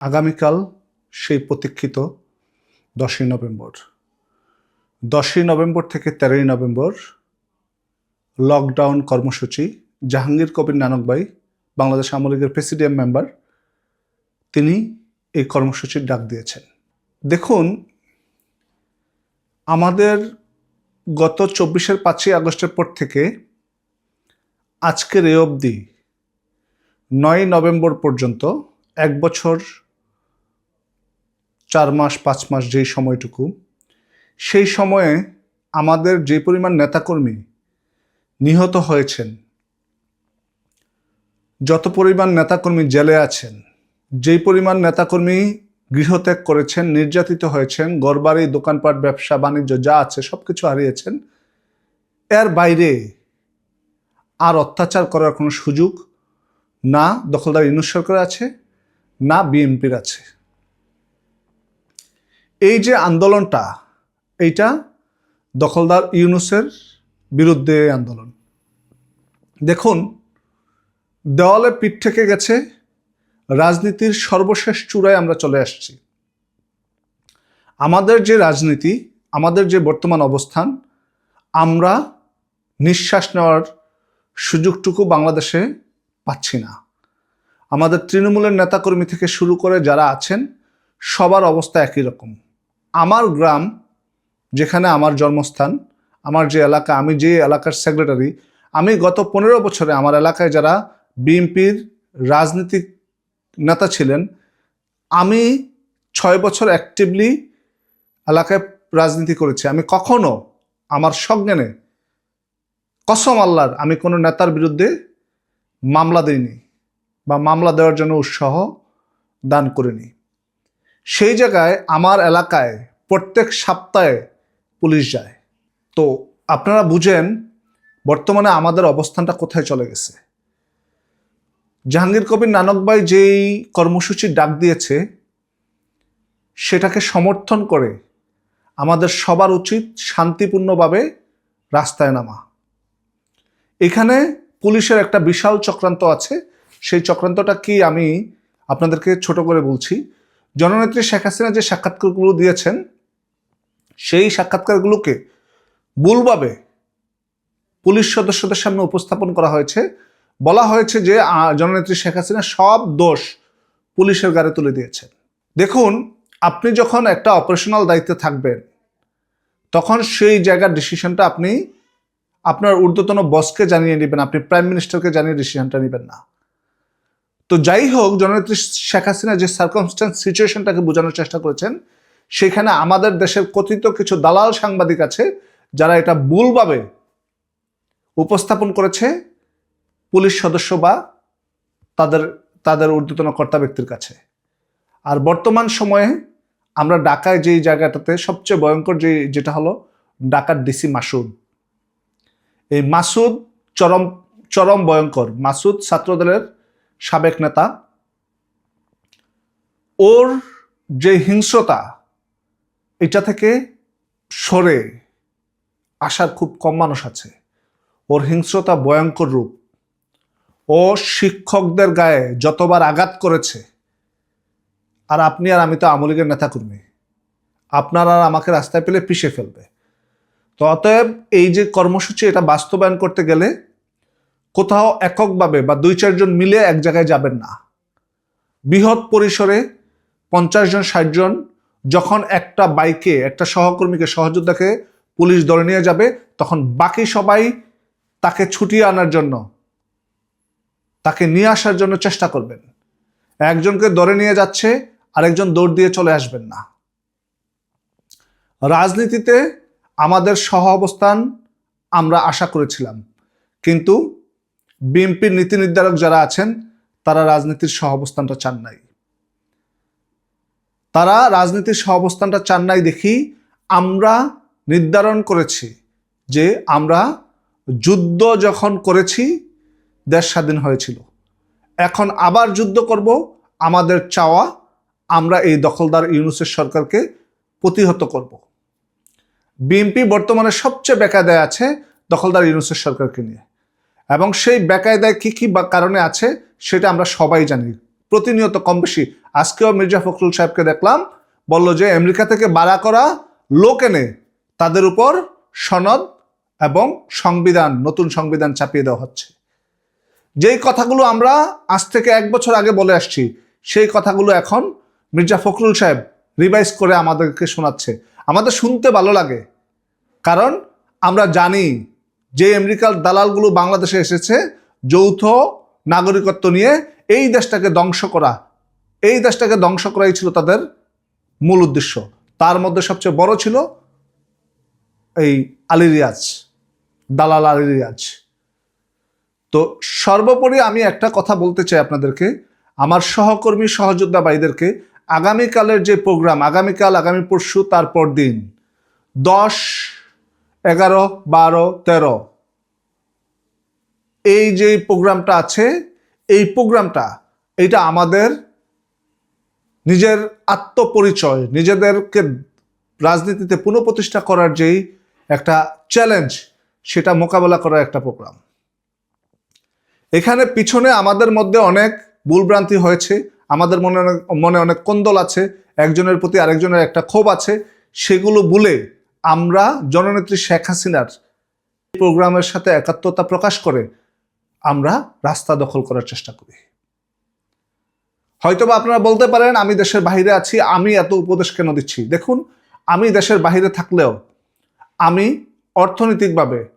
আগামীকাল সেই প্রতীক্ষিত দশই নভেম্বর। দশই নভেম্বর থেকে তেরোই নভেম্বর লকডাউন কর্মসূচি। জাহাঙ্গীর কবির নানক ভাই, বাংলাদেশ আওয়ামী লীগের প্রেসিডিয়াম মেম্বার, তিনি এই কর্মসূচির ডাক দিয়েছেন। দেখুন, আমাদের গত চব্বিশের পাঁচই আগস্টের পর থেকে আজকের এ অবধি নয় নভেম্বর পর্যন্ত এক বছর চার মাস, পাঁচ মাস যেই সময়টুকু, সেই সময়ে আমাদের যে পরিমাণ নেতাকর্মী নিহত হয়েছেন, যত পরিমাণ নেতাকর্মী জেলে আছেন, যেই পরিমাণ নেতাকর্মী গৃহত্যাগ করেছেন, নির্যাতিত হয়েছেন গড়বাড়ি দোকানপাট, ব্যবসা, বাণিজ্য যা আছে সব কিছু হারিয়েছেন, এর বাইরে আর অত্যাচার করার কোনো সুযোগ না দখলদার ইউনুস সরকার আছে, না বিএনপির আছে। এই যে আন্দোলনটা, এইটা দখলদার ইউনুসের বিরুদ্ধে আন্দোলন। দেখুন, দেওয়ালে পিঠ থেকে গেছে, রাজনীতির সর্বশেষ চূড়ায় আমরা চলে আসছি। আমাদের যে রাজনীতি, আমাদের যে বর্তমান অবস্থান, আমরা নিঃশ্বাস নেওয়ার সুযোগটুকু বাংলাদেশে পাচ্ছি না। আমাদের তৃণমূলের নেতাকর্মী থেকে শুরু করে যারা আছেন, সবার অবস্থা একই রকম। আমার গ্রাম, যেখানে আমার জন্মস্থান, আমার যে এলাকা, আমি যে এলাকার সেক্রেটারি আমি গত পনেরো বছরে আমার এলাকায় যারা বিএনপির রাজনীতিক নেতা ছিলেন, আমি ছয় বছর অ্যাক্টিভলি এলাকায় রাজনীতি করেছি। আমি কখনো আমার সজ্ঞানে কসম আল্লাহর আমি কোনো নেতার বিরুদ্ধে মামলা দিইনি বা মামলা দেওয়ার জন্য উৎসাহ দান করিনি। সেই জায়গায় আমার এলাকায় প্রত্যেক সপ্তাহে পুলিশ যায়। তো আপনারা বুঝেন, বর্তমানে আমাদের অবস্থানটা কোথায় চলে গেছে। জাহাঙ্গীর কবির নানক ভাই যেই কর্মসূচির ডাক দিয়েছে, সেটাকে সমর্থন করে আমাদের সবার উচিত শান্তিপূর্ণভাবে রাস্তায় নামা। এখানে পুলিশের একটা বিশাল চক্রান্ত আছে। সেই চক্রান্তটা কি আমি আপনাদেরকে ছোট করে বলছি। জননেত্রী শেখ হাসিনা যে সাক্ষাৎকারগুলো দিয়েছেন, সেই সাক্ষাৎকারগুলোকে ভুলভাবে পুলিশ সদস্যদের সামনে উপস্থাপন করা হয়েছে। বলা হয়েছে যে জননেত্রী শেখ হাসিনা সব দোষ পুলিশের গাড়ি তুলে দিয়েছেন। দেখুন, আপনি যখন একটা অপারেশনাল দায়িত্বে থাকবেন, তখন সেই জায়গার ডিসিশনটা আপনি আপনার ঊর্ধ্বতন বসকে জানিয়ে নেবেন, আপনি প্রাইম মিনিস্টারকে জানিয়ে ডিসিশনটা নেবেন না। তো যাই হোক, জননেত্রী শেখ হাসিনা যে সার্কমস্ট্যান্স সিচুয়েশনটাকে বোঝানোর চেষ্টা করেছেন, সেখানে আমাদের দেশের কথিত কিছু দালাল সাংবাদিক আছে, যারা এটা ভুলভাবে উপস্থাপন করেছে, পুলিশ সদস্য বা তাদের তাদের ঊর্ধ্বতন কর্তা ব্যক্তির কাছে। আর বর্তমান সময়ে আমরা ঢাকায় যেই জায়গাটাতে সবচেয়ে ভয়ঙ্কর যে, যেটা হলো, ঢাকার ডিসি মাসুদ। এই মাসুদ চরম চরম ভয়ঙ্কর। মাসুদ ছাত্রদলের সাবেক নেতা। ওর যে হিংস্রতা, এটা থেকে সরে আসার খুব কম মানুষ আছে। ওর হিংস্রতা ভয়ঙ্কর রূপ। ও শিক্ষকদের গায়ে যতবার আঘাত করেছে, আর আপনি আর আমি তো আমলিগের নেতাকর্মী। আপনার আর আমাকে রাস্তায় পেলে পিষে ফেলবে। তো অতএব এই যে কর্মসূচি, এটা বাস্তবায়ন করতে গেলে কোথাও এককভাবে বা দুই, চারজন মিলে এক জায়গায় যাবেন না। বৃহৎ পরিসরে পঞ্চাশ জন, ষাট জন যখন একটা বাইকে, একটা সহকর্মীকে, সহযোদ্ধাকে পুলিশ ধরে নিয়ে যাবে, তখন বাকি সবাই তাকে ছুটিয়ে আনার জন্য, তাকে নিয়ে আসার জন্য চেষ্টা করবেন। একজনকে ধরে নিয়ে যাচ্ছে, আরেকজন দৌড় দিয়ে চলে আসবেন না। রাজনীতিতে আমাদের সহ অবস্থান আমরা আশা করেছিলাম, কিন্তু বিএনপির নীতি নির্ধারক যারা আছেন, তারা রাজনীতির সহ অবস্থানটা চান নাই। তারা রাজনীতির সহ অবস্থানটা চান নাই দেখি আমরা নির্ধারণ করেছি যে আমরা যুদ্ধ যখন করেছি, দেশ স্বাধীন হয়েছিল। এখন আবার যুদ্ধ করব, আমাদের চাওয়া আমরা এই দখলদার ইউনুসের সরকারকে প্রতিহত করব। বিএনপি বর্তমানে সবচেয়ে বেকায়দায় আছে দখলদার ইউনুসের সরকারকে নিয়ে। এবং সেই বেকায়দায় কী কী কারণে আছে, সেটা আমরা সবাই জানি। প্রতিনিয়ত কম বেশি। আজকেও মির্জা ফখরুল সাহেবকে দেখলাম, বলল যে, আমেরিকা থেকে বাড়া করা লোক এনে তাদের উপর সনদ এবং সংবিধান, নতুন সংবিধান চাপিয়ে দেওয়া হচ্ছে। যেই কথাগুলো আমরা আজ থেকে এক বছর আগে বলে আসছি, সেই কথাগুলো এখন মির্জা ফখরুল সাহেব রিভাইজ করে আমাদেরকে শোনাচ্ছে। আমাদের শুনতে ভালো লাগে, কারণ আমরা জানি যে আমেরিকার দালালগুলো বাংলাদেশে এসেছে যৌথ নাগরিকত্ব নিয়ে, এই দেশটাকে ধ্বংস করা, এই দেশটাকে ধ্বংস করাই ছিল তাদের মূল উদ্দেশ্য। তার মধ্যে সবচেয়ে বড় ছিল এই আলী রিয়াজ, দালাল আলী রিয়াজ। তো সর্বোপরি আমি একটা কথা বলতে চাই আপনাদেরকে, আমার সহকর্মী সহযোদ্ধা ভাইদেরকে, আগামীকালের যে প্রোগ্রাম, আগামীকাল, আগামী পরশু, তারপর দিন, দশ এগারো, বারো, তেরো। এই যে প্রোগ্রামটা আছে, এই প্রোগ্রামটা, এটা আমাদের নিজের আত্মপরিচয়, নিজেদেরকে রাজনীতিতে পুনঃপ্রতিষ্ঠা করার যেই একটা চ্যালেঞ্জ সেটা মোকাবেলা করার একটা প্রোগ্রাম। এখানে পিছনে আমাদের মধ্যে অনেক ভুলভ্রান্তি হয়েছে, আমাদের মনে অনেক মনে অনেক কোন্দল আছে, একজনের প্রতি আরেকজনের একটা ক্ষোভ আছে, সেগুলো ভুলে আমরা জননেত্রী শেখ হাসিনার প্রোগ্রামের সাথে একাত্মতা প্রকাশ করে আমরা রাস্তা দখল করার চেষ্টা করি। হয়তোবা আপনারা বলতে পারেন, আমি দেশের বাইরে আছি, আমি এত উপদেশ কেন দিচ্ছি? দেখুন, আমি দেশের বাহিরে থাকলেও আমি অর্থনৈতিকভাবে,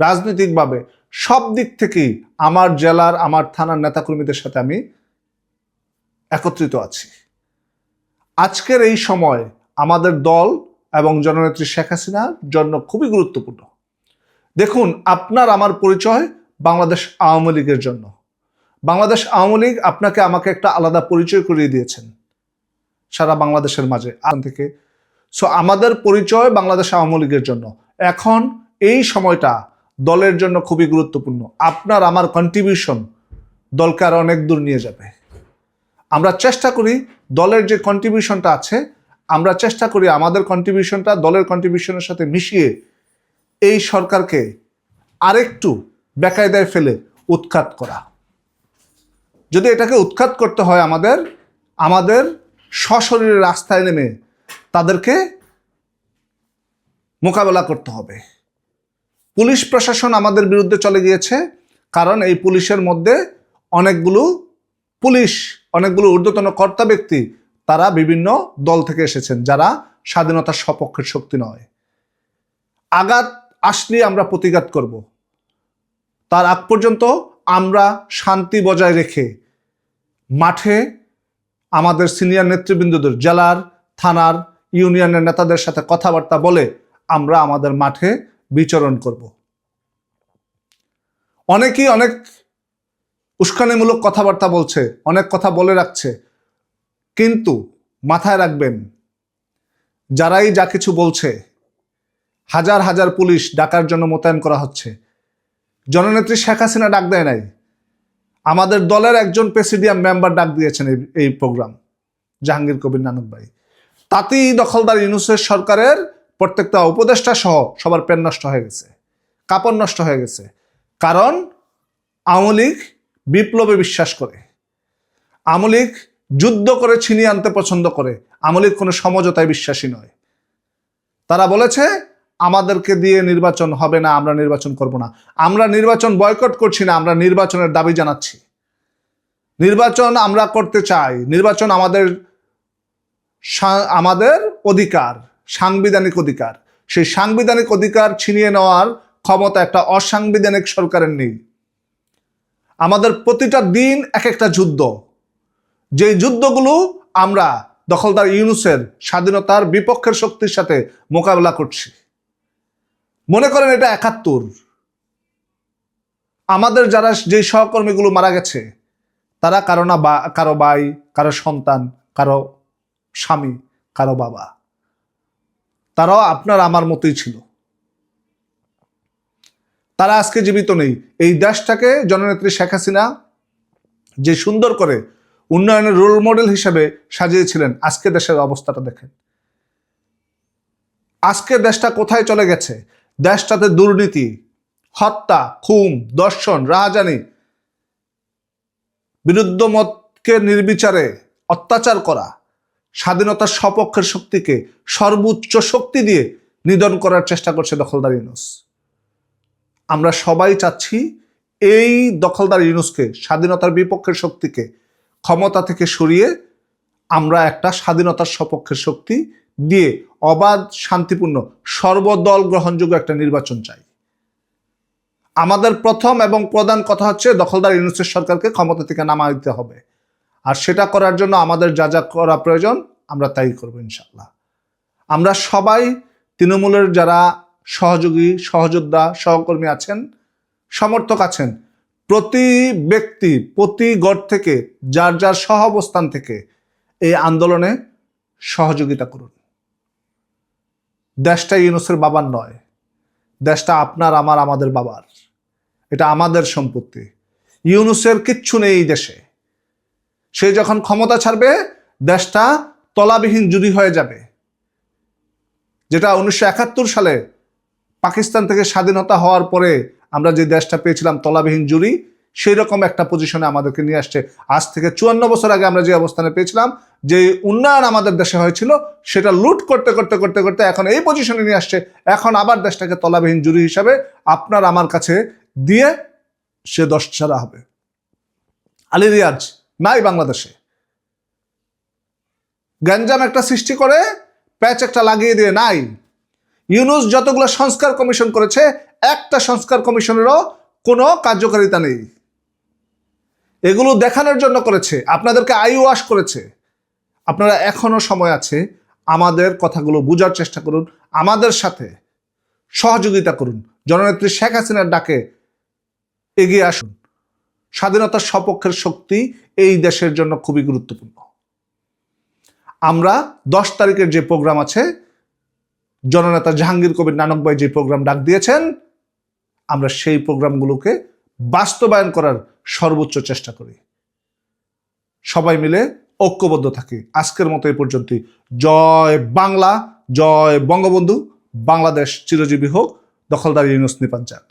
রাজনৈতিকভাবে সব দিক থেকেই আমার জেলার, আমার থানার নেতাকর্মীদের সাথে আমি একত্রিত আছি। আজকের এই সময় আমাদের দল এবং জননেত্রী শেখ হাসিনার জন্য খুবই গুরুত্বপূর্ণ। দেখুন, আপনার, আমার পরিচয় বাংলাদেশ আওয়ামী লীগের জন্য। বাংলাদেশ আওয়ামী লীগ আপনাকে আমাকে একটা আলাদা পরিচয় করিয়ে দিয়েছেন সারা বাংলাদেশের মাঝে। আন থেকে। সো আমাদের পরিচয় বাংলাদেশ আওয়ামী লীগের জন্য। এখন এই সময়টা দলের জন্য খুবই গুরুত্বপূর্ণ। আপনার, আমার কন্ট্রিবিউশন দলকে আরও অনেক দূর নিয়ে যাবে। আমরা চেষ্টা করি দলের যে কন্ট্রিবিউশনটা আছে আমরা চেষ্টা করি আমাদের কন্ট্রিবিউশনটা দলের কন্ট্রিবিউশনের সাথে মিশিয়ে এই সরকারকে আরেকটু বেকায়দায় ফেলে উৎখাত করা। যদি এটাকে উৎখাত করতে হয় আমাদের আমাদের সশরীরে রাস্তায় নেমে তাদেরকে মোকাবেলা করতে হবে। পুলিশ প্রশাসন আমাদের বিরুদ্ধে চলে গিয়েছে, কারণ এই পুলিশের মধ্যে অনেকগুলো পুলিশ, অনেকগুলো ঊর্ধ্বতন কর্তা ব্যক্তি তারা বিভিন্ন দল থেকে এসেছেন যারা স্বাধীনতার সপক্ষের শক্তি নয়। আঘাত আসলে আমরা প্রতিঘাত করব। তার আগ পর্যন্ত আমরা শান্তি বজায় রেখে মাঠে আমাদের সিনিয়র নেতৃবৃন্দদের, জেলার, থানার, ইউনিয়নের নেতাদের সাথে কথাবার্তা বলে আমরা আমাদের মাঠে বিচরণ করব। অনেকেই অনেক উস্কানিমূলক কথাবার্তা বলছে, অনেক কথা বলে রাখছে। কিন্তু মাথায় রাখবেন, যারাই যা কিছু বলছে, হাজার হাজার পুলিশ ডাকার জন্য মোতায়েন করা হচ্ছে। জননেত্রী শেখ হাসিনা ডাক দেয় নাই। আমাদের দলের একজন প্রেসিডিয়াম মেম্বার ডাক দিয়েছেন এই এই প্রোগ্রাম, জাহাঙ্গীর কবির নানক ভাই। তাতেই দখলদার ইউনুসের সরকারের প্রত্যেকটা উপদেষ্টা সহ সবার পেন নষ্ট হয়ে গেছে, কাপড় নষ্ট হয়ে গেছে। কারণ আওয়ামী লীগ বিপ্লবে বিশ্বাস করে। আওয়ামী লীগ যুদ্ধ করে ছিনিয়ে আনতে পছন্দ করে। আওয়ামী লীগ কোনো সমঝোতায় বিশ্বাসী নয়। তারা বলেছে, আমাদেরকে দিয়ে নির্বাচন হবে না, আমরা নির্বাচন করব না। আমরা নির্বাচন বয়কট করছি না, আমরা নির্বাচনের দাবি জানাচ্ছি। নির্বাচন আমরা করতে চাই। নির্বাচন আমাদের আমাদের অধিকার, সাংবিধানিক অধিকার। সেই সাংবিধানিক অধিকার ছিনিয়ে নেওয়ার ক্ষমতা একটা অসাংবিধানিক সরকারের নেই। আমাদের প্রতিটা দিন এক একটা যুদ্ধ। যে যুদ্ধগুলো আমরা দখলদার ইউনুসের স্বাধীনতার বিপক্ষের শক্তির সাথে মোকাবেলা করছি। মনে করেন এটা একাত্তর। আমাদের যারা যে সহকর্মীগুলো মারা গেছে, তারা কারও না বা, কারও ভাই, কারও সন্তান, কারও স্বামী, কারও বাবা। তারাও আপনার আমার মতোই ছিল। তারা আজকে জীবিত নেই। এই দেশটাকে জননেত্রী শেখ হাসিনা যে সুন্দর করে উন্নয়নের রোল মডেল হিসেবে সাজিয়েছিলেন। আজকে দেশের অবস্থাটা দেখেন। আজকে দেশটা কোথায় চলে গেছে? দেশটাতে দুর্নীতি, হত্যা খুম দর্শন রাহাজানি বিরুদ্ধ মতকে নির্বিচারে অত্যাচার করা, স্বাধীনতার সপক্ষের শক্তিকে সর্বোচ্চ শক্তি দিয়ে নিধন করার চেষ্টা করছে দখলদার ইউনুস। আমরা সবাই চাচ্ছি এই দখলদার ইউনুসকে, স্বাধীনতার বিপক্ষের শক্তিকে ক্ষমতা থেকে সরিয়ে আমরা একটা স্বাধীনতার সপক্ষের শক্তি দিয়ে অবাধ, শান্তিপূর্ণ, সর্বদল গ্রহণযোগ্য একটা নির্বাচন চাই। আমাদের প্রথম এবং প্রধান কথা হচ্ছে দখলদার ইউনুসের সরকারকে ক্ষমতা থেকে নামা দিতে হবে। আর সেটা করার জন্য আমাদের যা যা করা প্রয়োজন, আমরা তাই করব ইনশাল্লাহ আমরা সবাই তৃণমূলের যারা সহযোগী, সহযোদ্ধা, সহকর্মী আছেন, সমর্থক আছেন প্রতি ব্যক্তি, প্রতি গড় থেকে, যার যার সহ অবস্থান থেকে এই আন্দোলনে সহযোগিতা করুন। দেশটা ইউনুসের বাবার নয়, দেশটা আপনার, আমার, আমাদের বাবার। এটা আমাদের সম্পত্তি। ইউনুসের কিচ্ছু নেই এই দেশে। সে যখন ক্ষমতা ছাড়বে, দেশটা তলাবিহীন জুড়ি হয়ে যাবে। যেটা উনিশশো একাত্তর সালে পাকিস্তান থেকে স্বাধীনতা হওয়ার পরে আমরা যে দেশটা পেয়েছিলাম তলাবিহীন জুড়ি সেই রকম একটা পজিশনে আমাদেরকে নিয়ে আসছে। আজ থেকে চুয়ান্ন বছর আগে আমরা যে অবস্থানে পেয়েছিলাম, যে উন্নয়ন আমাদের দেশে হয়েছিল, সেটা লুট করতে করতে করতে করতে এখন এই পজিশনে নিয়ে আসছে। এখন আবার দেশটাকে তলাবিহীন জুড়ি হিসাবে আপনার আমার কাছে দিয়ে সে দশ ছাড়া হবে। আলী রিয়াজ, নাই বাংলাদেশে। গ্যাঞ্জাম একটা সৃষ্টি করে, প্যাচ একটা লাগিয়ে দিয়ে নাই। ইউনুস যতগুলো সংস্কার কমিশন করেছে, একটা সংস্কার কমিশনেরও কোনো কার্যকারিতা নেই। এগুলো দেখানোর জন্য করেছে, আপনাদেরকে আই ওয়াশ করেছে। আপনারা এখনও সময় আছে, আমাদের কথাগুলো বোঝার চেষ্টা করুন, আমাদের সাথে সহযোগিতা করুন। জননেত্রী শেখ হাসিনার ডাকে এগিয়ে আসুন। স্বাধীনতার সপক্ষের শক্তি এই দেশের জন্য খুবই গুরুত্বপূর্ণ। আমরা দশ তারিখের যে প্রোগ্রাম আছে জননেতা জাহাঙ্গীর কবির নানক ভাই যে প্রোগ্রাম ডাক দিয়েছেন, আমরা সেই প্রোগ্রামগুলোকে বাস্তবায়ন করার সর্বোচ্চ চেষ্টা করি। সবাই মিলে ঐক্যবদ্ধ থাকি। আজকের মতো এই পর্যন্ত জয় বাংলা, জয় বঙ্গবন্ধু। বাংলাদেশ চিরজীবী হোক। দখলদার ইউনুস নিপাঞ্চাক